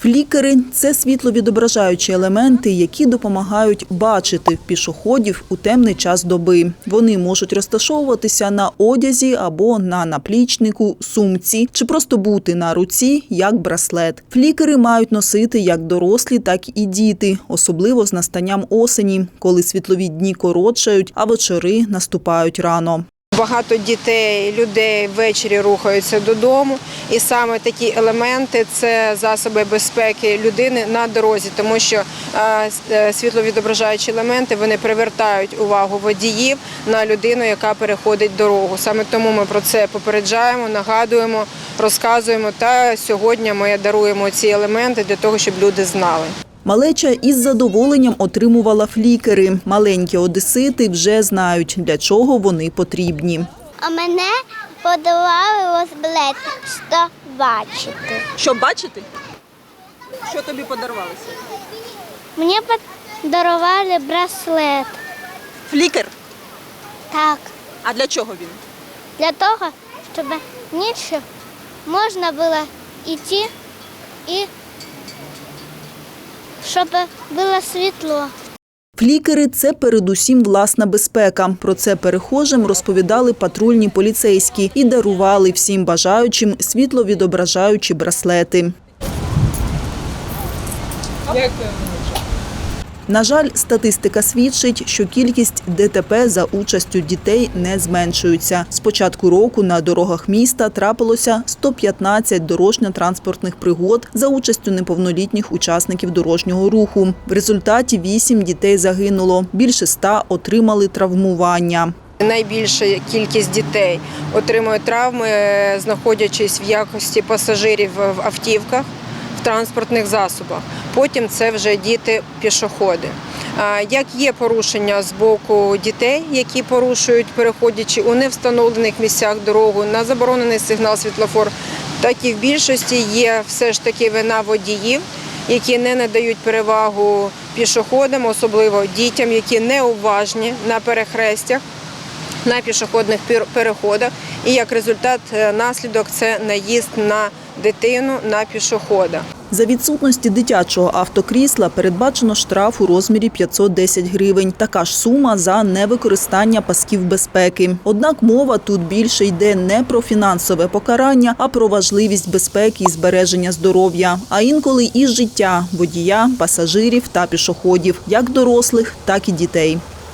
Флікери це світловідображаючі елементи, які допомагають бачити пішоходів у темний час доби. Вони можуть розташовуватися на одязі або на наплічнику, сумці чи просто бути на руці як браслет. Флікери мають носити як дорослі, так і діти, особливо з настанням осені, коли світлові дні коротшають, а вечори наступають рано. Багато дітей, людей ввечері рухаються додому, і саме такі елементи це засоби безпеки людини на дорозі, тому що е, е, світловідображаючі елементи вони привертають увагу водіїв на людину, яка переходить дорогу. Саме тому ми про це попереджаємо, нагадуємо, розказуємо. Та сьогодні ми даруємо ці елементи для того, щоб люди знали. Малеча із задоволенням отримувала флікери. Маленькі одесити вже знають, для чого вони потрібні. А мене подарували розблет, що бачити. Щоб бачити? Що тобі подарувалося? Мені подарували браслет. Флікер. Так, А для чого він? для того, щоб нічого можна було йти і щоб було світло. Флікери це передусім власна безпека. Про це перехожим розповідали патрульні поліцейські і дарували всім бажаючим світловідображаючі браслети. На жаль, статистика свідчить, що кількість ДТП за участю дітей не зменшується. З початку року на дорогах міста трапилося 115 дорожньо-транспортних пригод за участю неповнолітніх учасників дорожнього руху. В результаті 8 дітей загинуло, більше 100 отримали травмування. Найбільша кількість дітей отримує травми, е, знаходячись в якості пасажирів в автівках, в транспортних засобах. Потім це вже діти-пішоходи. Як є порушення з боку дітей, які порушують, переходячи у невстановлених місцях дорогу на заборонений сигнал світлофор, так і в більшості є все ж таки вина водіїв, які не надають перевагу пішоходам, особливо дітям, які неуважні на перехрестях на пішохідних переходах. І як результат, е, наслідок це наїзд на дитину на пішохода. За відсутності дитячого автокрісла передбачено штраф у розмірі 510 гривень. Така ж сума за невикористання пасків безпеки. Однак мова тут більше йде не про фінансове покарання, а про важливість безпеки і збереження здоров'я, а інколи і життя водія, пасажирів та пішоходів, як дорослих, так і дітей.